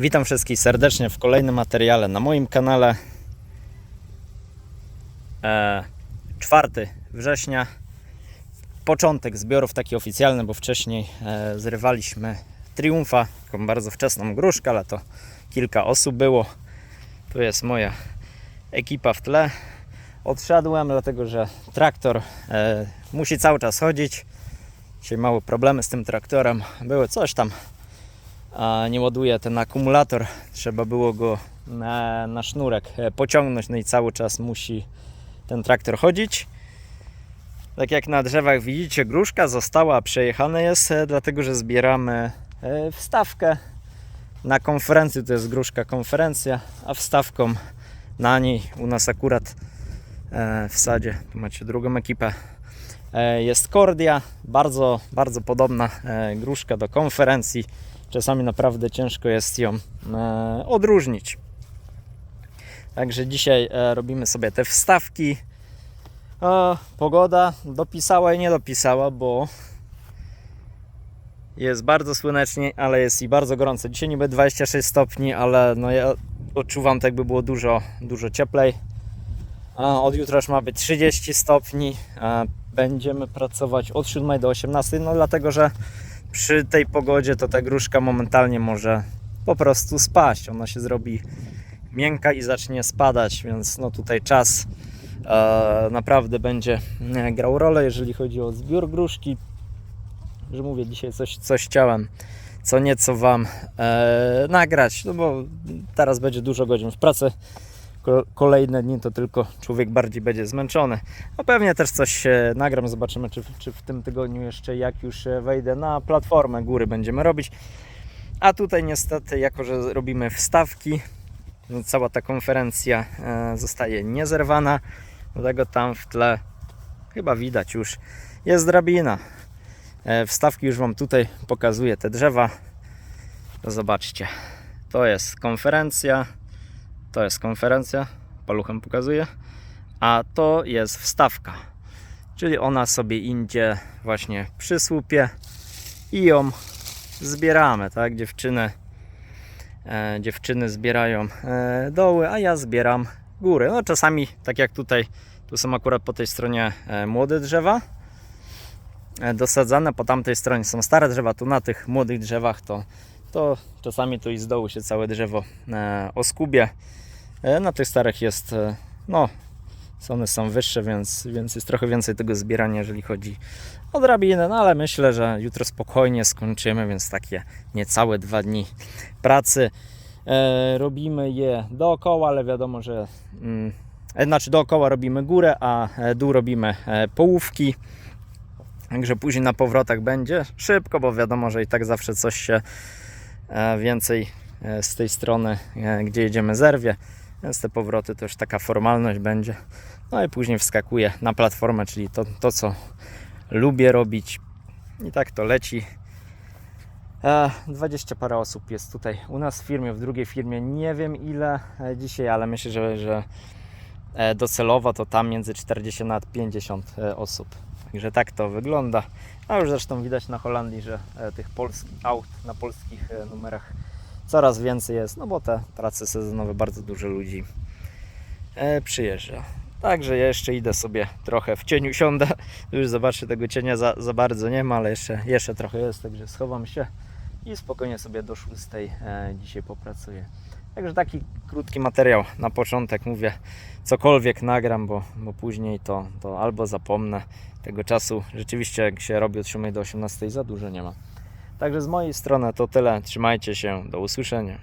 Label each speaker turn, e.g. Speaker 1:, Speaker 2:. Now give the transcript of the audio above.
Speaker 1: Witam wszystkich serdecznie w kolejnym materiale na moim kanale. E, 4 września. Początek zbiorów taki oficjalny, bo wcześniej e, zrywaliśmy Triumfa, taką bardzo wczesną gruszkę, ale to kilka osób było. Tu jest moja ekipa w tle. Odszedłem, dlatego że traktor e, musi cały czas chodzić. Dzisiaj małe problemy z tym traktorem. Były coś tam nie ładuje ten akumulator. Trzeba było go na, na sznurek e, pociągnąć, no i cały czas musi ten traktor chodzić. Tak jak na drzewach widzicie, gruszka została, przejechane jest, e, dlatego że zbieramy e, wstawkę na konferencji. To jest gruszka konferencja, a wstawką na niej u nas akurat w sadzie, tu macie drugą ekipę, jest Kordia, bardzo, bardzo podobna gruszka do konferencji. Czasami naprawdę ciężko jest ją e, odróżnić. Także dzisiaj e, robimy sobie te wstawki. O, pogoda dopisała i nie dopisała, bo jest bardzo słonecznie, ale jest i bardzo gorąco. Dzisiaj niby 26 stopni, ale no ja odczuwam tak, jakby było dużo, dużo cieplej. Od jutra już ma być 30 stopni. A będziemy pracować od 7 do 18, no dlatego, że przy tej pogodzie to ta gruszka momentalnie może po prostu spaść. Ona się zrobi miękka i zacznie spadać, więc no tutaj czas e, naprawdę będzie e, grał rolę, jeżeli chodzi o zbiór gruszki. Że mówię, dzisiaj coś, coś chciałem co nieco Wam e, nagrać, no bo teraz będzie dużo godzin w pracy. Ko- Kolejne dni to tylko człowiek bardziej będzie zmęczony. No pewnie też coś nagram, zobaczymy czy, czy w tym tygodniu jeszcze jak już e, wejdę na platformę góry będziemy robić. A tutaj niestety, jako że robimy wstawki, no cała ta konferencja e, zostaje niezerwana, dlatego tam w tle chyba widać już jest drabina. E, Wstawki już Wam tutaj pokazuję te drzewa. To zobaczcie. To jest konferencja. To jest konferencja. Paluchem pokazuję. A to jest wstawka. Czyli ona sobie idzie właśnie przy słupie i ją zbieramy, tak? Dziewczyny, e, dziewczyny zbierają e, doły, a ja zbieram góry. No czasami, tak jak tutaj, tu są akurat po tej stronie e, młode drzewa, e, dosadzane, po tamtej stronie są stare drzewa, tu na tych młodych drzewach to, to czasami tu i z dołu się całe drzewo e, oskubie. E, na tych starych jest, e, no, one są wyższe, więc, więc jest trochę więcej tego zbierania, jeżeli chodzi o drabinę, no ale myślę, że jutro spokojnie skończymy, więc takie niecałe dwa dni pracy. E, robimy je dookoła, ale wiadomo, że mm, e, znaczy dookoła robimy górę, a dół robimy połówki. Także później na powrotach będzie szybko, bo wiadomo, że i tak zawsze coś się więcej z tej strony, gdzie jedziemy, zerwie. Więc te powroty to już taka formalność będzie. No i później wskakuję na platformę, czyli to, to co lubię robić. I tak to leci. E, 20 parę osób jest tutaj u nas w firmie, w drugiej firmie nie wiem ile e, dzisiaj, ale myślę, że, że e, docelowo to tam między 40 a 50 e, osób. Także tak to wygląda. A już zresztą widać na Holandii, że e, tych polskich aut na polskich e, numerach coraz więcej jest, no bo te prace sezonowe bardzo dużo ludzi e, przyjeżdża. Także jeszcze idę sobie trochę w cieniu siądę. Już zobaczcie, tego cienia za, za bardzo nie ma, ale jeszcze, jeszcze trochę jest, także schowam się i spokojnie sobie do 6 e, dzisiaj popracuję. Także taki krótki materiał na początek, mówię, cokolwiek nagram, bo, bo później to, to albo zapomnę tego czasu. Rzeczywiście, jak się robi od 7 do 18, za dużo nie ma. Także z mojej strony to tyle. Trzymajcie się, do usłyszenia.